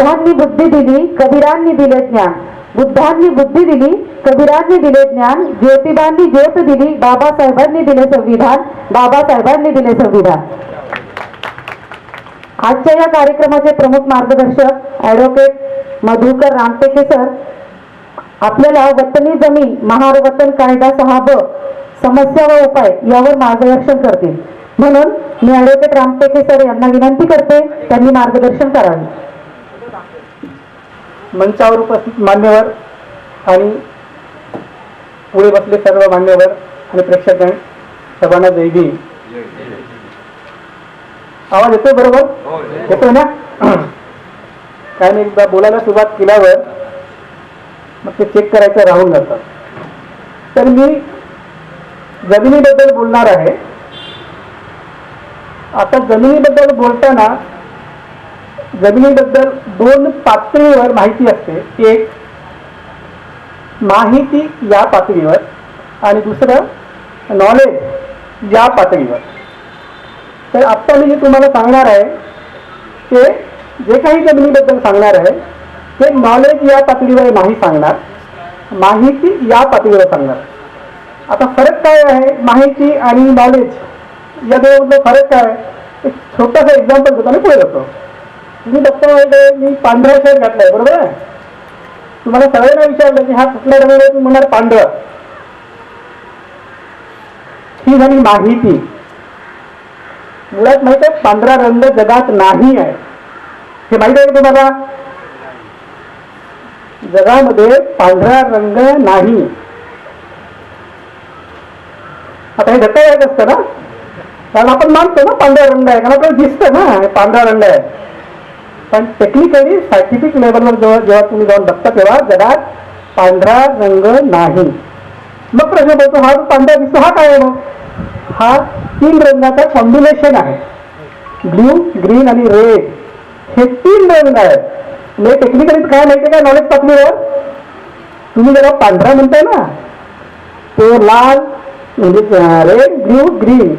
बुद्धांनी बुद्धी दिली कबीरांनी दिले ज्ञान. बुद्धांनी बुद्धी दिली कबीरांनी दिले ज्ञान. ज्योतिबांनी ज्योत दिली बाबासाहेबांनी दिले संविधान. बाबासाहेबांनी दिले संविधान. आजच्या या कार्यक्रमाचे प्रमुख मार्गदर्शक ॲडव्होकेट मधुकर रामटेके सर आपल्याला वतनी जमीन महारवतन कायदा सहा ब समस्या व उपाय यावर मार्गदर्शन करतील. म्हणून मी ॲडव्होकेट रामटेके सर यांना विनंती करते त्यांनी मार्गदर्शन करावे. मंचावर उपस्थित मान्यवर आणि पुढे बसले सर्व मान्यवर आणि प्रेक्षकगण सर्वांना जय भीम. आवाज येतोय बरोबर? येतोय. ना? काय नाही एकदा बोलायला सुरुवात केल्यावर मग ते चेक करायचं राहून जातं तर मी जमिनीबद्दल बोलणार आहे. आता जमिनीबद्दल बोलताना जमिनीबद्दल दोन पातळीवर माहिती असते. एक माहिती या पातळीवर आणि दुसरं नॉलेज या पातळीवर. तर आत्ता मी जे तुम्हाला सांगणार आहे ते जे काही जमिनीबद्दल सांगणार आहे ते नॉलेज या पातळीवर नाही सांगणार माहिती या पातळीवर सांगणार. आता फरक काय आहे? माहिती आणि नॉलेज या दोन फरक काय? आहे? एक छोटासा एक्झाम्पल देतो आणि पुढे जातो. मी बघता माहिती मी पांढरा शर्ट घातलाय बरोबर आहे? तुम्हाला सगळ्यांना विचारलं की हा कुठला रंग तुम्ही म्हणणार पांढरा. ही झाली माहिती. मुळात माहीत आहे पांढरा रंग जगात नाही आहे. हे माहीत आहे तुम्हाला? जगामध्ये पांढरा रंग नाही. आता हे धक्का येत असतं ना? कारण आपण मानतो ना पांढरा रंग आहे. कारण आपल्याला दिसतं ना पांढरा रंग आहे. पण टेक्निकली सायंटिफिक लेवलवर जेव्हा जेव्हा तुम्ही जाऊन बघता तेव्हा जगात पांढरा रंग नाही. मग प्रश्न पडतो हा पांढरा दिसतो हा काय आहे मग? हा तीन रंगाचा कॉम्बिनेशन आहे. ब्ल्यू ग्रीन आणि रेड हे तीन रंग आहेत. म्हणजे टेक्निकली काय माहिती काय नॉलेज पातळीवर तुम्ही जेव्हा पांढरा म्हणताय ना तो लाल म्हणजे रेड ब्ल्यू ग्रीन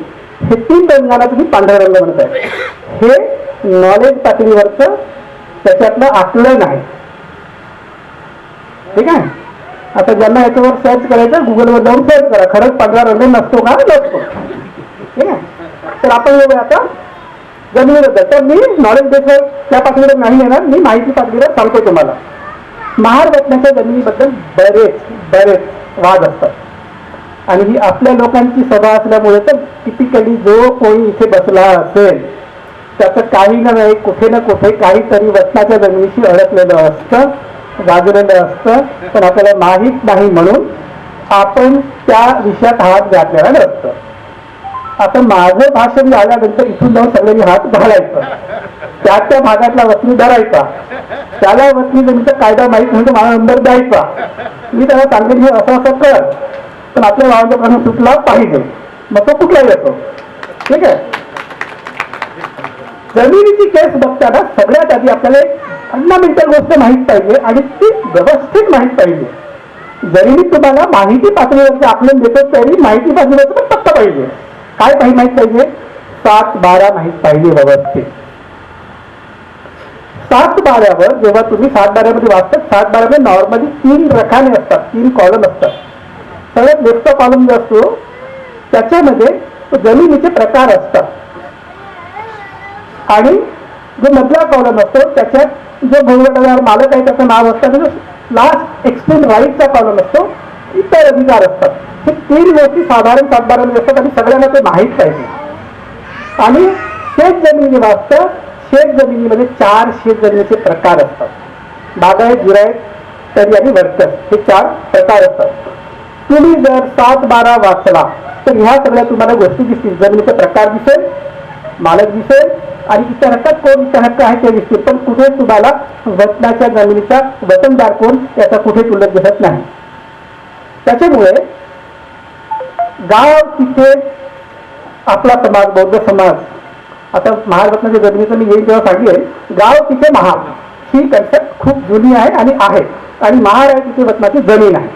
हे तीन रंगाला तुम्ही पांढरा रंग म्हणताय. हे नॉलेज पातळीवरचं त्याच्यातलं आकलन आहे. ठीक आहे? आता ज्यांना याच्यावर सर्च करायचं गुगलवर जाऊन सर्च करा. खरंच पांढरा रंग नसतो का? नसतो. ठीक आहे? तर आपण बघूया आता जमिनीबद्दल. तर मी नॉलेज बेसवर त्या पातळीवर नाही येणार. मी माहिती पातळीवर सांगतो तुम्हाला. महार रत्नाच्या जमिनीबद्दल बरेच बरेच वाद असतात. आणि ही आपल्या लोकांची सभा असल्यामुळे तर टिपिकली जो कोणी इथे बसला असेल त्याचं काही ना नाही कुठे ना कुठे काहीतरी वचनाच्या जमिनीशी अडकलेलं असतं गाजलेलं असतं पण आपल्याला माहीत नाही म्हणून आपण त्या विषयात हात घातलेला नसतं. आता माझं भाषण झाल्यानंतर इथून जाऊन सगळ्यांनी हात घालायचं. त्या त्या भागातला वतनी धरायचा. त्याला वतनी जमीनचा कायदा माहीत म्हणजे मला नंबर द्यायचा. मी त्याला सांगेन हे असं असं कर. पण आपल्या गावाचा प्रश्न सुटला पाहिजे. मग तो कुठला येतो? ठीक आहे? जमिनीची केस बघताना सगळ्यात आधी आपल्याला एक फंडामेंटल गोष्ट माहीत पाहिजे आणि ती व्यवस्थित माहीत पाहिजे. जरी मी तुम्हाला माहिती पातळीवरचं आकलन देतो तरी माहिती पातळीवरचं पण पत्ता पाहिजे. काय काही माहीत पाहिजे? सात बारा माहीत पाहिजे व्यवस्थित. सात बाऱ्यावर जेव्हा तुम्ही सात बाऱ्यामध्ये वाचतात सात बाऱ्यामध्ये नॉर्मली तीन रखाने असतात तीन कॉलम असतात. सगळ्यात लेफ्ट कॉलम जो असतो त्याच्यामध्ये जमिनीचे प्रकार असतात. आणि जो मधला कॉलम असतो त्याच्यात जो भोगवटादार मालक आहे त्याचं नाव असतं आणि लास्ट एक्सट्रीम राईटचा कॉलम असतो इतर अधिकार असतात. हे तीन गोष्टी साधारण सात असतात आणि सगळ्यांना ते माहीत पाहिजे. आणि शेत जमिनी वाचतं शेत जमिनीमध्ये चार शेत जमिनीचे प्रकार असतात. बागायत जिरायत तरी आणि वर्तन हे चार प्रकार असतात. तुम्ही जर सात बारा वाचला तर ह्या सगळ्या तुम्हाला गोष्टी दिसतील. जमिनीचा प्रकार दिसेल मालक दिसेल आणि इतर कोण? इतर आहे त्या दिसतील पण कुठे तुम्हाला वतनाच्या जमिनीचा वतनदार कोण? याचा कुठे उल्लेख दिसत नाही. त्याच्यामुळे गाव तिथे आपला समाज बौद्ध समाज. आता महारत्नाच्या जमिनीचं मी येईल तेव्हा सांगेल गाव तिथे महार. ही कन्सेप्ट खूप जुनी आहे आणि आहे. आणि महार आहे तिथे वतनाची जमीन आहे.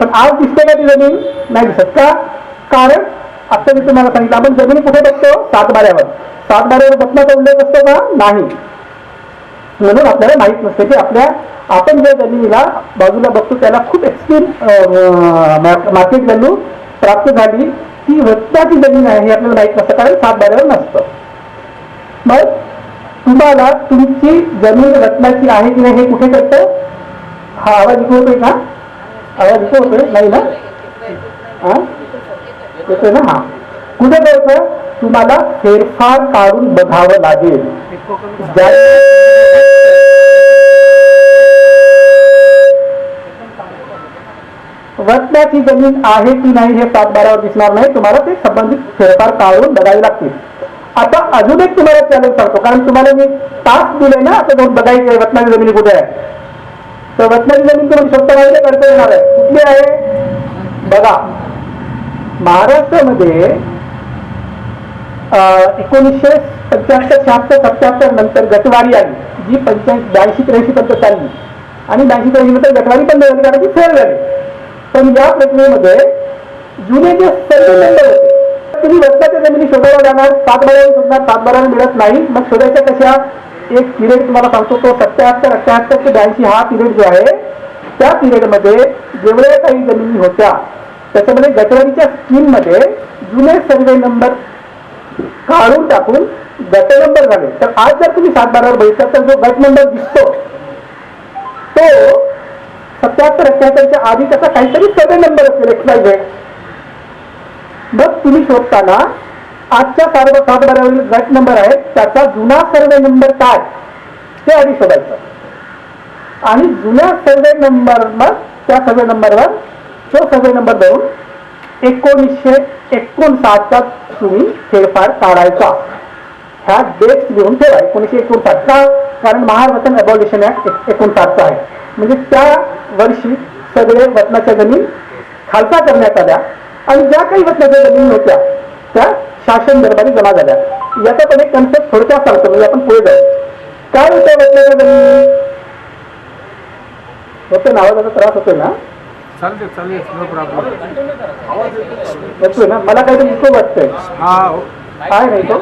पण आज दिसते का ती जमीन नाही दिसत. का? कारण आता मी तुम्हाला सांगितलं. आपण जमीन कुठे बघतो सात बाऱ्यावर सात बाऱ्यावर उल्लेख असतो का? नाही. म्हणून आपल्याला माहीत नसते की आपल्या आपण ज्या जमिनीला बाजूला बघतो त्याला खूप एक्स्ट्रीम मार्केट व्हॅल्यू प्राप्त झाली. ती रत्नाची जमीन आहे हे आपल्याला माहीत नसतं कारण सात बाऱ्यावर नसतं. मग तुम्हाला तुमची जमीन रत्नाची आहे की नाही हे कुठे कळतं? हा आवाज इकडे होतोय का? आवाज इकडे होतोय नाही ना? हा? येतोय ना हा. कुठे कळतं तुम्हाला फेरफार काढून बघावं लागेल. ज़मीन आहे की नाही हे बारावर दिसणार नाही. तुम्हाला ते संबंधित फेरफार काढून बघावे लागतील. आता अजून एक तुम्हाला चॅलेंज सांगतो. कारण तुम्हाला मी तास दिले ना आता जाऊन बघायचे वतनाची ज़मीन कुठे आहे? तर वतनाची ज़मीन तुम्हाला शब्द माहिती करता येणार आहे कुठली आहे? बघा. महाराष्ट्रामध्ये अं, एकोणीसशे पंच्याहत्तर शहात्तर सत्याहत्तर नंतर गटवारी आली जी पंच्याऐंशी ब्याऐंशी त्र्याऐंशी पर्यंत चालली. आणि ब्याऐंशी त्र्याऐंशी नंतर गटवारी पण झाली कारण ती फेल झाली. पण या प्रक्रियेमध्ये जुने जे सर्वे मेंबर होते तुम्ही रस्त्याच्या जमिनी शोधायला जाणार सात बारावर शोधणार सात मिळत नाही मग शोधायच्या कशा? एक पिरियड तुम्हाला सांगतो तो सत्याहत्तर अठ्याहत्तर ते ब्याऐंशी हा पिरियड जो आहे त्या पिरियडमध्ये जेवढ्या काही जमिनी होत्या त्याच्यामध्ये गटवारीच्या स्कीममध्ये जुने सर्वे नंबर काढून टाकून गट नंबर झाले. तर आज जर तुम्ही सात बारावर बघितला तर जो गट नंबर दिसतो तो सत्याहत्तर अठ्याहत्तरच्या आधी त्याचा काहीतरी सर्वे नंबर असेल एक्स वाय झेड मग तुम्ही शोधताना आजच्या सात सात बारावरील गट नंबर आहे त्याचा जुना सर्वे नंबर काय? ते आधी शोधायचं. आणि जुन्या सर्वे नंबर मग त्या सर्वे नंबरवर तो सर्वे नंबर देऊन एकोणीसशे एकोणसाठचा तुम्ही फेरफार काढायचा. ह्या डेट्स लिहून ठेवा एकोणीसशे एकोणसाठ. का? कारण महावतन अबॉलिशन ऍक्ट एकोणसाठचा आहे. म्हणजे त्या वर्षी सगळे वतनाच्या जमीन खालसा करण्यात आल्या आणि ज्या काही वतनाच्या जमीन होत्या त्या शासन दरबारी जमा झाल्या. याचा पण एक कन्सेप्ट थोडक्यात सांगतो म्हणजे आपण पुढे जाऊ. काय होत्या वतनाच्या जमीन होतं नावाचा त्रास होतोय ना? चालते चालेल नो प्रॉब्लेम ना मला काहीतरी इको वाटतंय. हा हो. काय नाही तो?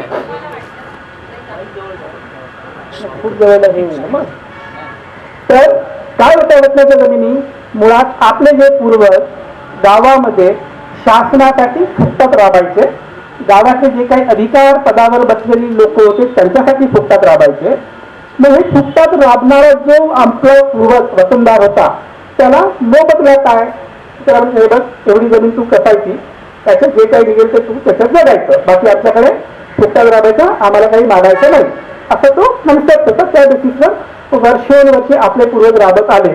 खूप वेळेला हे होईल ना मग. तर काय होतं वतनाच्या जमिनी? मुळात आपले जे पूर्वज गावामध्ये शासनासाठी फुकटात राबायचे गावातले जे काही अधिकार पदावर बसलेली लोक होते त्यांच्यासाठी फुकटात राबायचे. मग हे फुकटात राबणारा जो आपला पूर्वज वतनदार होता त्याला मोबदला काय? त्याला म्हणजे एवढी जमीन तू कसायची त्याच्यात जे काही निघेल ते तू त्याच्यात जगायचं. बाकी आमच्याकडे फुकटात राबायचं आम्हाला काही मागायचं नाही. असं तो म्हणतात होता त्या बेसिसवर वर्षोनवर्षे आपले पूर्वज राबत आले.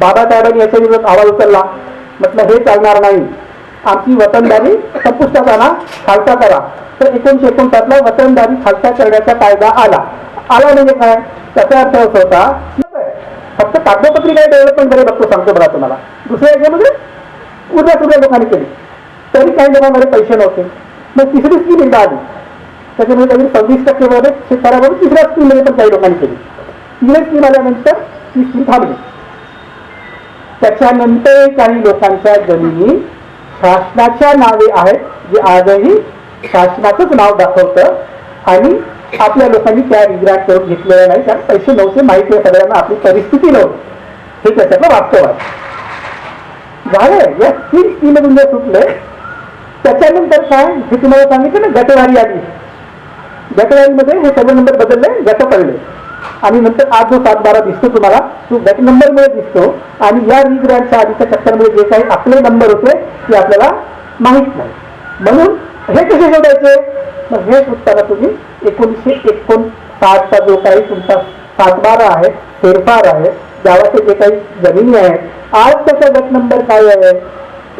बाबासाहेबांनी याच्या विरोधात आवाज उचलला. म्हटलं हे चालणार नाही. आमची वतनदारी संपुष्टात आणा खालसा करा. तर एकोणीशे एकोणसाठला वतनदारी खालसा करण्याचा कायदा आला. आला म्हणजे काय? त्याचा अर्थ असा होता फक्त कागदपत्री काही डेव्हलपमेंट झाले बघतो सांगतो बघा तुम्हाला. दुसऱ्या याच्यामध्ये उद्या सुद्धा लोकांनी केली. तरी काही लोकांमध्ये पैसे नव्हते. मग तिसरी स्कीम एकदा आली. त्याच्यामध्ये काहीतरी सव्वीस टक्के मध्ये शेतकऱ्याबरोबर तिसऱ्या स्कीममध्ये पण काही लोकांनी केली. तिसरी स्कीम आल्यानंतर ती स्कीम थांबली. त्याच्यानंतर काही लोकांच्या जमिनी शासनाच्या नावे आहेत जे आजही शासनाचंच नाव दाखवतं आणि आपल्या लोकांनी त्या रिग्राट करून घेतलेल्या नाही. कारण पैसे नव्हते माहिती आहे सगळ्यांना आपली परिस्थिती नव्हती. हे त्याच्यातलं वास्तव आहे. झालं. या तीन स्कीममधून जे सुटले त्याच्यानंतर काय? हे तुम्हाला सांगितलं ना गटवारी आली. गटवारीमध्ये हे सर्व नंबर बदलले गट पडले. आणि नंतर आज जो सात बारा दिसतो तुम्हाला. तो गट नंबरमुळे दिसतो. आणि या रिग्रँडच्या आधीच्या चक्करमध्ये जे काही आपले नंबर होते ते आपल्याला माहीत नाही. म्हणून हे कसे शोधायचे? मग हे शोधताना तुम्ही एकोणीसशे एकोणसाठचा जो काही तुमचा सातबारा आहे फेरफार आहे गावाचे जे काही जमिनी आहेत आज त्याचा गट नंबर काय आहे?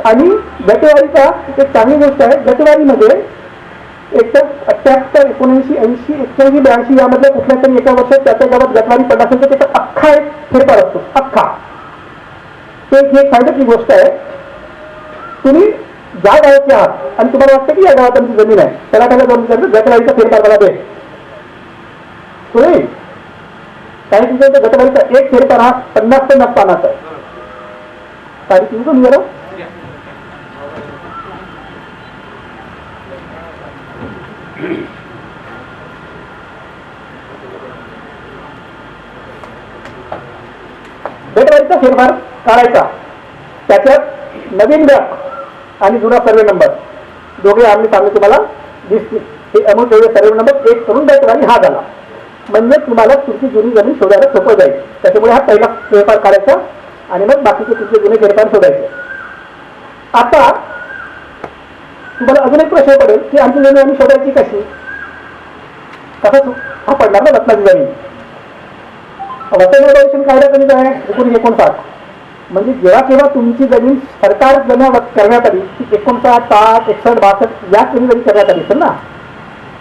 आणि गटवारीचा एक चांगली गोष्ट आहे गटवारीमध्ये एक तर अठ्याहत्तर एकोणऐंशी ऐंशी एक्क्याऐंशी ब्याऐंशी यामध्ये कुठल्या तरी एका वर्षात त्याच्या गावात गटवारी पडला असेल तर त्याचा अख्खा एक फेरफार असतो अख्खा. ते एक फायद्याची गोष्ट आहे. तुम्ही ज्या गावाचे आहात आणि तुम्हाला वाटतं की या गावात आमची जमीन आहे. त्याला त्याला जाऊन विचारलं गटवाडीचा फेरफार मला दे तुम्ही काही तुमच्या गटवाडीचा एक फेरफार हा पन्नास पन्नास पानाचा आहे. तारीख येऊ मी जरा रहिवाशांचा फेरफार काढायचा. त्याच्यात नवीन गट आणि जुना सर्वे नंबर. दोघे आम्ही सांगू तुम्हाला दिसतील हे अमुक सर्वे नंबर एक करून द्यायचा आणि हा झाला. म्हणजे तुम्हाला तुमची जुनी जमीन शोधायला सोपं जाईल. त्याच्यामुळे हा पहिला फेरफार काढायचा आणि मग बाकीचे तुमचे जुने फेरफार शोधायचे. आता तुम्हाला अजून एक प्रश्न पडेल की आमची जमीन आम्ही शोधायची कशी? कसं हा पडणार ना रत्नाची जमीन. वतन रेग्युलेशन कायदा कधी आहे? एकोणीस एकोणसाठ. म्हणजे जेव्हा केव्हा तुमची जमीन सरकार जमा करण्यात आली ती एकोणसाठ साठ एकसष्ट बासष्ट या तुम्ही जमीन करण्यात आली असेल ना?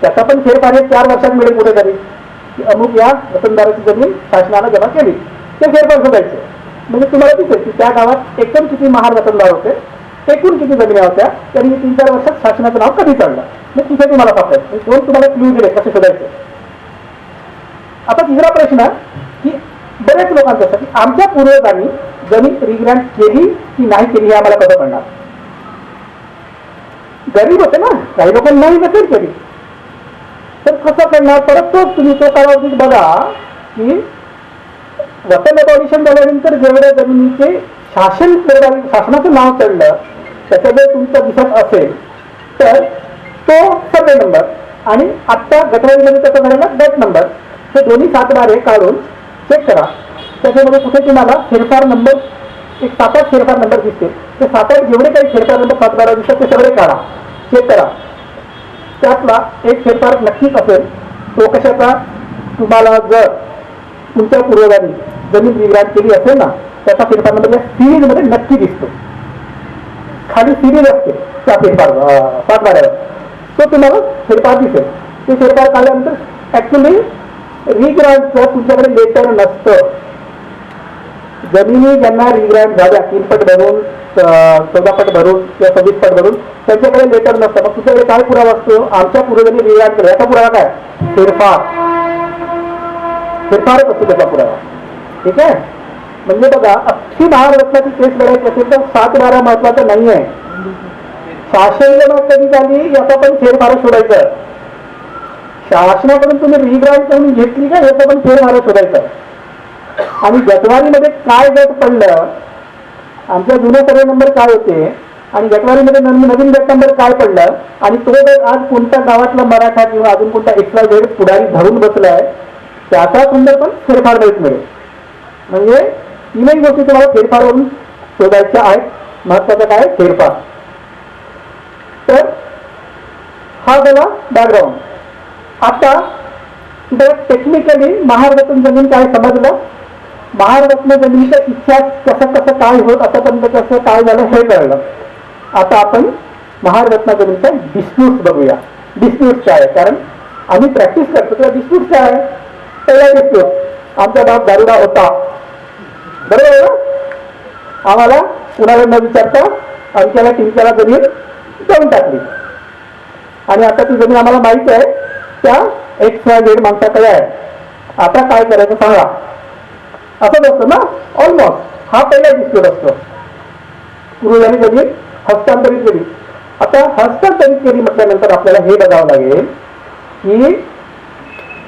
त्याचा पण फेरफार हे चार वर्षात मिळेल कुठेतरी की अमुक या वतनदाराची जमीन शासनाला जमा केली. ते फेरफार शोधायचे. म्हणजे तुम्हाला दिसेल की त्या गावात एकूण किती महार वतनदार होते एकूण किती जमिन्या होत्या तरी तीन चार वर्षात शासनाचं नाव कधी चढलं मग तिथे तुम्हाला सापडेल दोन तुम्हाला क्ल्यू दिले कसे शोधायचे. आता तिसरा प्रश्न की बरेच लोकांचा की आमच्या पूर्वजांनी जमीन रिग्रँट केली की नाही केली हे आम्हाला कसं कळणार गरीब होते ना. काही लोक नाही नसेल केली. तर कसं करणार? परत तोच तुम्ही तो कालावधीत बघा की वतन अबॉलिशन झाल्यानंतर जेवढ्या जमिनीचे शासन शासनाचं नाव चढलं जर तुमचं दिसत असेल तर तो सगळे नंबर आणि आत्ता गटवारीमध्ये त्याचा झालेला गट नंबर हे दोन्ही सातबारे काढून चेक करा. त्याच्यामध्ये कुठे तुम्हाला फेरफार नंबर एक सात आठ फेरफार नंबर दिसतील. ते सात आठ जेवढे काही फेरफार नंबर सातबारा दिसतात ते सगळे काढा. चेक करा. त्यातला एक फेरफार नक्कीच असेल तो कशाचा? तुम्हाला जर तुमच्या पूर्वजांनी जमीन विग्राट केली असेल ना त्याचा फेरफार नंबर या सिरीजमध्ये नक्की दिसतो. खाली सिरीज असते त्या फेरफार अं, सातबाऱ्यावर तो तुम्हाला फेरफार दिसेल. ते फेरफार काढल्यानंतर ॲक्च्युली रिग्रांटचं तुमच्याकडे लेटर नसतं. जमिनी ज्यांना रिग्रँड झाल्या तीन भरून चौदापट भरून किंवा सव्वीसपट भरून त्यांच्याकडे लेटर नसतं. मग तुझ्याकडे काय पुरावा असतो? आमच्या पूर्वजांनी रिग्रँड केला. याचा पुरावा काय? फेरफार फेरफारच असतो त्याचा पुरावा. ठीक आहे? म्हणजे बघा अख्खी महाराष्ट्राची केस लढायची असेल तर सात बारा महत्वाचं नाही आहे शासन जमा कधी झाली याचा पण फेरफार शोधायचं. शासनाकडून तुम्ही रिग्रँड करून घेतली का याचा पण फेरफार शोधायचं. आणि गटवारीमध्ये काय गट पडलं? आमच्या जुने सर्वे नंबर काय होते? आणि गटवारीमध्ये नवीन नवीन गट नंबर काय पडलं? आणि तो गट आज कोणत्या गावातला मराठा किंवा अजून कोणता एक्स्ट्रा झेड पुढारी धरून बसलाय? त्याचा सुंदर पण फेरफार देत मिळेल म्हणजे तीनही गोष्टी तुम्हाला फेरफारवरून शोधायच्या आहेत. महत्वाचं काय? फेरफार. तर हा झाला बॅकग्राऊंड आता टेक्निकली महाराजातून जमीन काय समजलं? महारत्न जमिनीचा इतिहास कसं कसं काय होत आतापर्यंत कसं काय झालं हे कळलं. आता आपण महारत्न जमिनीचा डिस्प्यूट बघूया. डिस्प्यूट काय आहे? कारण आम्ही प्रॅक्टिस करतो तेव्हा डिस्प्यूट काय आहे? पहिला डिस्प्यूट आमचा बाप दारुडा होता. बरोबर आहे ना? आम्हाला कुणाला न विचारता आमच्याला टिमक्याला जमीन देऊन टाकली. आणि आता ती जमीन आम्हाला माहिती आहे त्या एक्स वाय झेड माणसाकडे आहे. आता काय करायचं सांगा? असंच असतं ना? ऑलमोस्ट हा पहिला डिस्प्यूट असतो. पूर्वजांनी जमीन हस्तांतरित केली आता हस्तांतरित केली म्हटल्यानंतर आपल्याला हे बघावं लागेल की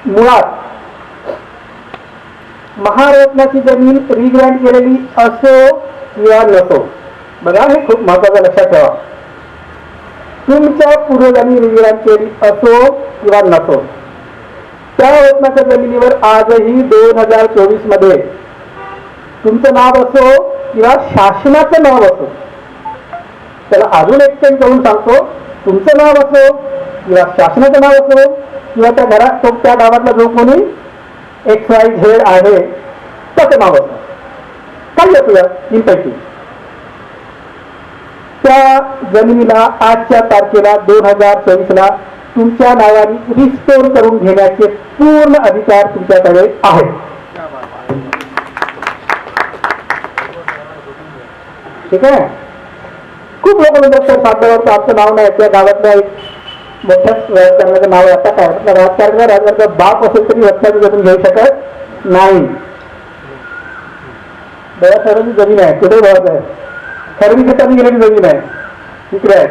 मुळात महारत्नाची जमीन रिग्रँड केलेली असो किंवा नसो. बघा हे खूप महत्वाचं लक्षात ठेवा. तुमच्या पूर्वजांनी रिग्रँड केली असो किंवा नसो. त्या रत्नाच्या जमिनीवर आजही दोन हजार चोवीसमध्ये तुमचं नाव असो किंवा शासनाचं नाव असो. त्याला अजून एक्सटेंड करून सांगतो. तुमचं नाव असो किंवा शासनाचं नाव असो किंवा त्या घरात तो त्या गावातला जो कोणी एक्स वाय झेड आहे त्याचं नाव असो. काही असू या तीनपैकी? त्या जमिनीला आजच्या तारखेला दोन हजार चोवीसला तुमच्या नावाने रिस्टोर करून घेण्याचे पूर्ण अधिकार तुमच्याकडे आहेत. ठीक आहे? खूप लोक म्हणतात सर सातबारावरचं आमचं नाव नाही त्या गावातल्या एक मोठ्या राजकारणाचं नाव आहे. आता काय? म्हटलं राजकारण राजकारणाचा बाप असेल तरी रत्नाची जमीन घेऊ शकत नाही. बऱ्याच जमीन आहे. कुठे बघत आहे? खरेदी खताने गेलेली जमीन आहे. तिकडे आहे.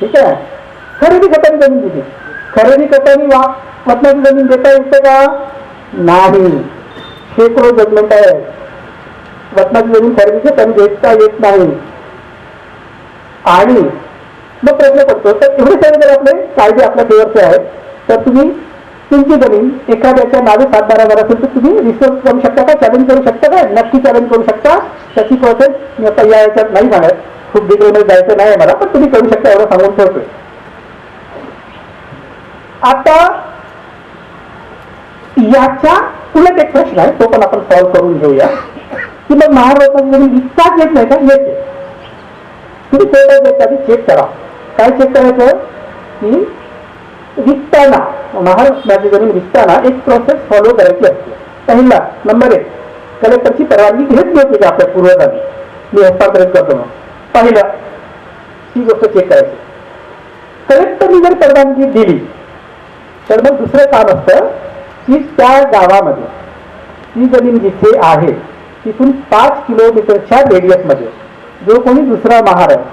ठीक आहे? खरेदी खताने जमीन दिली. खरेदी खताने वा रत्नाची जमीन देता येते का? नाही. शेकडो जजमेंट आहे वतनाची जमीन खरेदीचे त्यांनी घेता येत नाही. आणि मग प्रश्न पडतो तर एवढे सगळे जर आपले कायदे आपल्या फेवरचे आहेत तर तुम्ही तुमची जमीन एखाद्याच्या नावे सातबारा हजार असेल तर तुम्ही रिसोर्स करू शकता का? चॅलेंज करू शकता का? नक्की चॅलेंज करू शकता. त्याची प्रोसेस मी आता या याच्यात नाही सांगत खूप डिटेलमध्ये जायचं नाही आहे मला पण तुम्ही करू शकता एवढं सांगून ठेवतोय. आता याच्या उलट एक प्रश्न आहे तो पण आपण सॉल्व्ह करून घेऊया. की मग महाराष्ट्राची जमीन घेत येत नाही का? येते. तुम्ही कोर्टात आधी चेक करा. काय चेक करायचं? की विकताना महाराष्ट्राची जमीन विकताना एक प्रोसेस फॉलो करायची असते. पहिला नंबर एक कलेक्टरची परवानगी घेत नव्हती का आपल्या पूर्वजांनी? मी हस्तांतरित करतो मग. पहिलं ही गोष्ट चेक करायची. कलेक्टरनी जर परवानगी दिली तर मग दुसरं काम असतं की त्या गावामध्ये ती जमीन जिथे आहे तिथून पाच किलोमीटरच्या रेडियसमध्ये जो कोणी दुसरा महार आहे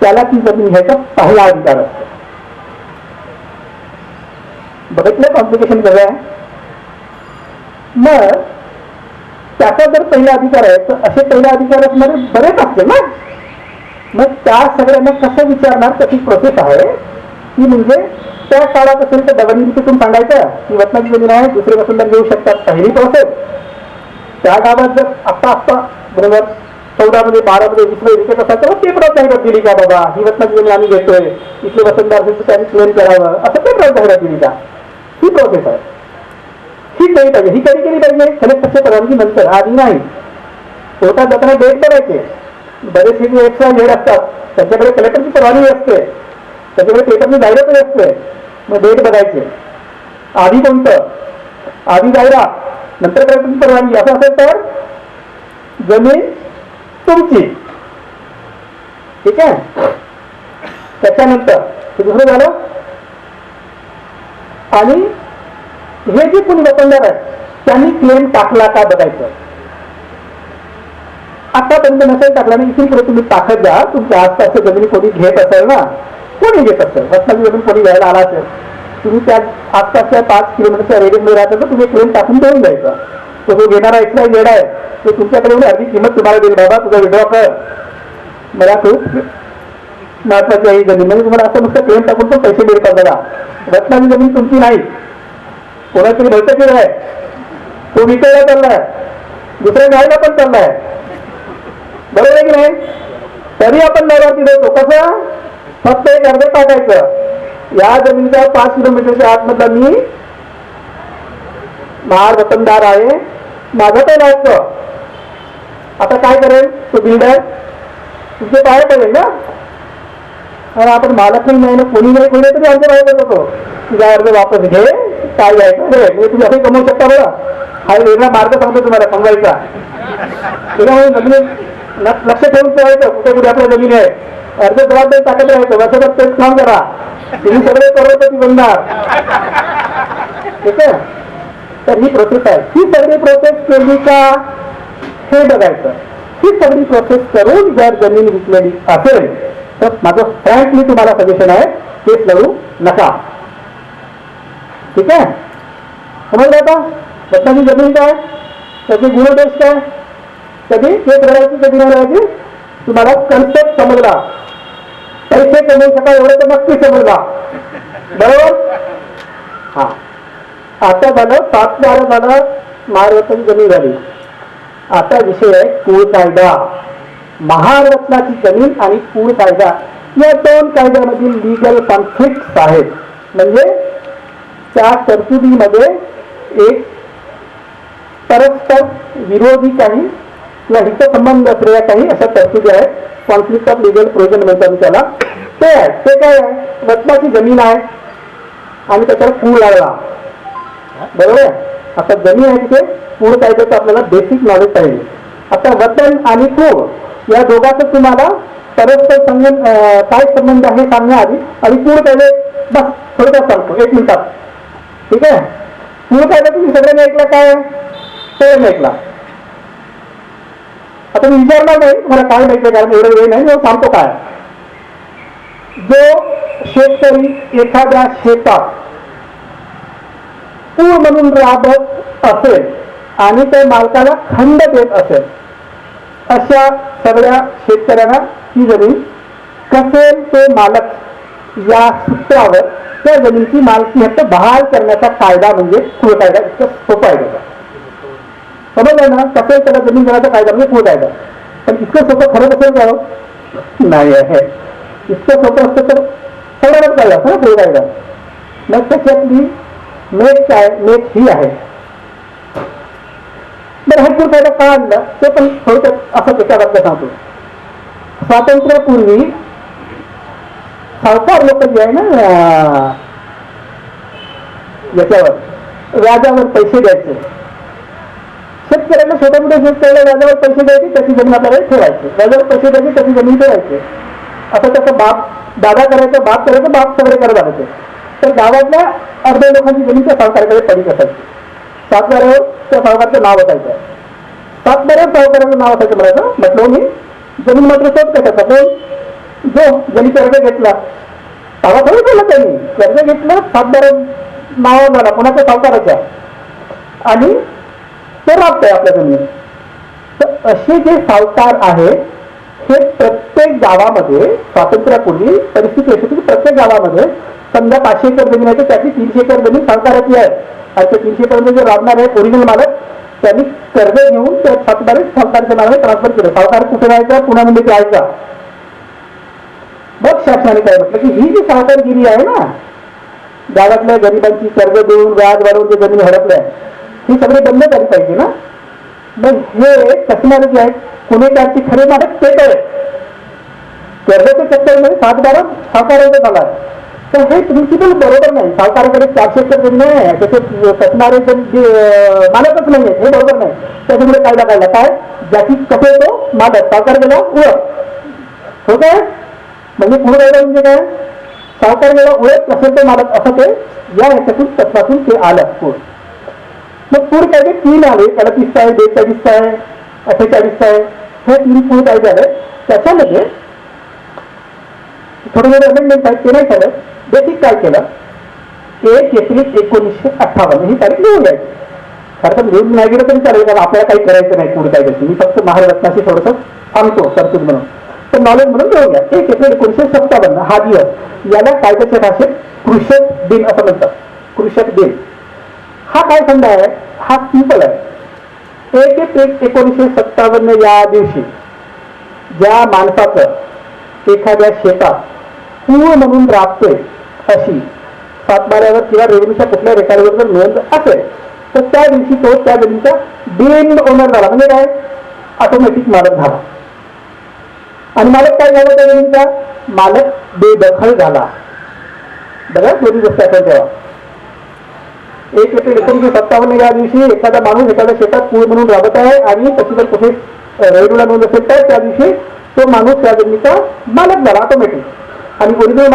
त्याला ती जमीन घ्यायचा पहिला अधिकार असतो. बघितलं कॉम्प्लिकेशन वेगळं आहे? मग त्याचा जर पहिला अधिकार आहे तर असे पहिला अधिकार असणारे बरेच असते ना? मग त्या सगळ्यांना कसं विचारणार त्याची प्रोसेस आहे? ती म्हणजे त्या काळात असेल तर डबल सांगायचं? की वतनाची जमीन आहे दुसरे वसुंधर घेऊ शकतात पहिली प्रोसेस त्या गावात जर आत्ता आत्ता बरोबर चौदामध्ये बारामध्ये वीसमध्ये विकत असाल तर पेपरात जाहिरात दिली का बाबा ही रत्नागिरी आम्ही घेतोय. इथले वसंतदार असेल तर त्यांनी क्लेम करावं. असं पेपरात जाहिरात दिली का ही प्रोसेस आहे. ही केली पाहिजे ही कधी केली पाहिजे? कलेक्टरच्या परवानगी नंतर. आधी नाही. कोर्टात जाताना डेट करायचे बरेचसे जे एक्स्ट्रा हेड असतात त्याच्याकडे कलेक्टरची परवानगी असते. त्याच्याकडे पेपरची जाहिरातही असते. मग डेट बघायचे. आधी कोणतं? आधी जाहिरात. नंतर कलेक्टरची परवानगी असं असेल तर जमीन तुमची. ठीक आहे? त्याच्यानंतर हे दुसरं झालं. आणि हे जे कोणी वतनदार आहेत त्यांनी क्लेम टाकला का बघायचं? आतापर्यंत नसेल टाकला नाही इथून पुढे तुम्ही टाकत द्या तुमच्या आसपासच्या जमिनी कोणी घेत असेल ना? कोणी घेत असेल? रत्नाची जमीन कोणी घ्यायला आला असेल? तुम्ही त्या आसपासच्या पाच किलोमीटरच्या रेडियसमध्ये राहता तर तुम्ही ट्रेन टाकून देऊन द्यायचा. तो जो घेणारा एक्स्ट्रा वेळ आहे तो तुमच्याकडे अर्धी किंमत तुम्हाला देईल. बाबा तुझा विड्रॉ कर मला खूप महत्वाची आहे जमीन. म्हणजे तुम्हाला असं नुसतं ट्रेन टाकून पण पैसे मिळतात बघा. रत्नाची जमीन तुमची नाही. कोणातरी केलं आहे तो विकायला चाललाय. दुसऱ्या घ्यायला पण चाललाय. बरोबर आहे की नाही? तरी आपण लाभार्थी देतो. कसं? फक्त एक अर्धे टाकायचं. या जमिनीच्या पाच किलोमीटरच्या आतमधला मी महार वतनदार आहे. माझं ते लागतं आता काय करेल? तो बिल्डर तुमचे बाहेर पडेल ना? कारण आपण मालक नाही नाही ना कोणी नाही कोणी तरी अर्ज बाहेर होतो. तुझा अर्ज वापस घे. काय जायचं घे. तुम्ही असं कमवू शकता बरं. हा वेगळा मार्ग सांगतो तुम्हाला कमवायचा त्याच्यामुळे जमिनी लक्ष ठेवून ठेवायचं. कुठे कुठे आपल्या जमीन आहे अर्ज जबाबदारी टाकत राहायचं. वर्षभर तेच काम करा. तुम्ही सगळे करोडपती बनणार. ठीक आहे तर ही प्रोसेस आहे. ही सगळी प्रोसेस केली का? हे बघायचं. ही सगळी प्रोसेस करून जर जमीन विकलेली असेल तर माझं फ्रँकली तुम्हाला सजेशन आहे केस लढू नका. ठीक आहे? समजलं आता? रत्नाची जमीन काय? त्याचे गुणदोष काय? कधी केस लढायची कधी नाही लढायची तुम्हाला कन्सेप्ट समजला. पैसे कमवू शका एवढं तर नक्की समजा बरोबर? हा. आता झालं सात बारा झालं महारत्न जमीन झाली. आता विषय आहे कुळ कायदा. महारत्नाची जमीन आणि कुळ कायदा. या दोन कायद्यामधील लिगल कॉन्फ्लिक्ट आहेत. म्हणजे त्या तरतुदीमध्ये एक परस्पर विरोधी काही किंवा हितसंबंध क्रिया काही अशा तरतुदी आहेत कॉन्फ्लिक्ट ऑफ लिगल प्रोव्हिजन म्हणतात त्याला. ते आहे ते काय आहे? रत्नाची जमीन आहे. आणि त्याच्यावर पूर लागला. बरोबर आहे? आता जमीन आहे तिथे पूर कायद्याचं आपल्याला? बेसिक नॉलेज पाहिजे आता वतन आणि पूर या दोघांचं तुम्हाला परस्पर संबंध काय संबंध आहे सांगण्याआधी आणि पूर कायदे बस थोडक्यात सांगतो. एक मिनिटात. ठीक आहे? पूर कायदा तुम्ही सगळ्यांनी ऐकला काय सगळ्यांनी ऐकला. आता मी विचारणार नाही तुम्हाला काय माहिती आहे कारण एवढं वेळ नाही मी सांगतो काय. जो शेतकरी एखाद्या शेतात पूर म्हणून राबत असेल आणि ते मालकाला खंड देत असेल अशा सगळ्या शेतकऱ्यांना ही जमीन कसेल ते मालक या सूत्रावर त्या जमिनीची मालकी हक्क बहाल करण्याचा कायदा म्हणजे कुळ कायदा इतकं सोपा आहे त्याचा समजलं ना? कसेल त्याला जमीन देण्याचा कायदा म्हणजे कुळ कायदा पण इतकं सोपं खरं असेल का हो? नाही आहे. इतकं सोपं असतं तर सगळ्यांनाच कायदा असतं ना कुळ कायदा मग त्याच्यातली मेट काय? मेट ही आहे. बरं हा कुळ कायदा का आणला ते पण थोडक्यात असं एका सांगतो स्वातंत्र्यापूर्वी सावकार लोक जे आहे ना याच्यावर व्याजावर पैसे द्यायचे. शेतकऱ्यांना छोट्या मोठ्या शेतकऱ्याला व्याजावर पैसे द्यायचे त्याची जमीन आपल्याला ठेवायची. व्याजावर पैसे द्यायचे त्याची जमीन ठेवायचे. असं त्याचा बाप दादा करायचा बाप करायचं बाप सगळे करत आणायचे तर गावातल्या अर्ध्या लोकांची जमीन त्या सावकाराकडे पडीक असायची. सातबाऱ्यावर त्या सावकारचं नाव असायचं. सातबाऱ्यावर सावकाराचं नाव असायचं म्हणायचं म्हटलं मी जमीन मात्र सोड त्याचा पण जो ज्यांनी कर्ज घेतला तेव्हा थोडी केलं त्यांनी कर्ज घेतलं सातबाऱ्या नावावर झाला कोणाच्या सावकाराच्या? आणि तो आपल्या तर असे जे सावकार आहेत हे प्रत्येक गावामध्ये स्वातंत्र्यापूर्वी परिस्थिती अशी होती की प्रत्येक गावामध्ये समजा पाचशे एकर जमीन आहे तर त्याची तीनशे एकर जमीन सावकाराची आहे. आणि ते तीनशे एकर जे राबणार आहे ओरिजिनल मालक त्यांनी कर्ज घेऊन त्या सातबारे सावकारच्या नावाने ट्रान्सफर केलं. सावकार कुठे राहायचा? पुण्यामध्ये जायचा मग शासनाने काय म्हटलं की ही जी सावकारगिरी आहे ना गावातल्या गरिबांची कर्ज देऊन व्याज वाढवून ते जमीन हडपल्या ही सगळी बंद झाली पाहिजे ना? मग हे कसणारे जे आहेत पुणेकरची खरे मालक तेच आहेत. कर्जाच्या चक्करमध्ये सात बारा सावकारांचा झाला तर हे प्रिन्सिपल बरोबर नाही. सावकाराकडे चारशे एकर ज़मीन आहे त्याचे कसणारे जे अं, मालकच नाही आहेत हे बरोबर नाही. त्याच्यामुळे कायदा काढला. काय? ज्याची कसे तो मालक सावकार गेला ओळख. हो काय म्हणजे पुढे कायदा म्हणजे काय? सावकार गेला ओळख कसे तो मालक असं ते या ह्याच्यातून तत्वातून ते आलं. पूर मग पूर कायदे तीन आले त्याला तीस आहे बेचाळीस आहे अठ्ठेचाळीस आहे हे तीन पूर कायदे आले त्याच्यामध्ये थोडे थोडे अमेंडमेंट आहेत ते नाही झालं. बेसिक काय केलं? एक एप्रिल एकोणीसशे अठ्ठावन्न ही तारीख लिहून घ्यायची. खरं तर लिहून नाही गेलं तरी चालेल कारण आपल्याला काही करायचं नाही पूर कायद्याची मी फक्त महारत्नाशी थोडंसं सांगतो तरतूद म्हणून. तर नॉलेज म्हणून लिहून घ्या. एक एप्रिल एकोणीसशे सत्तावन्न हा दिवस. याला कायद्याच्या भाषेत कृषक दिन असं म्हणतात. कृषक दिन. हा काय संघ आहे? हा सिंपल आहे. एक एक एकोणीसशे सत्तावन्न या दिवशी ज्या माणसाचं एखाद्या शेतात पूर म्हणून राबतोय अशी सातबाऱ्यावर किंवा रेडमीच्या कुठल्या रेकॉर्डवर जर नोंद असेल तर त्या दिवशी तो त्या जमिनीचा बिन ओनर झाला. म्हणजे काय? ऑटोमॅटिक मालक झाला. आणि मालक काय झाला त्या जमिनीचा? मालक बेदखल झाला. बघा दोन्ही गोष्टी आपण तेव्हा एक एप्रिल एकोणीसशे सत्तावन्न या दिवशी एखादा माणूस एखाद्या शेतात पूर म्हणून राबत आहे आणि तशी जर कुठे रेडूला नोंद असेल तर त्या दिवशी तो माणूस त्या जमिनीचा मालक झाला ऑटोमॅटिक आणि ओरिजिनल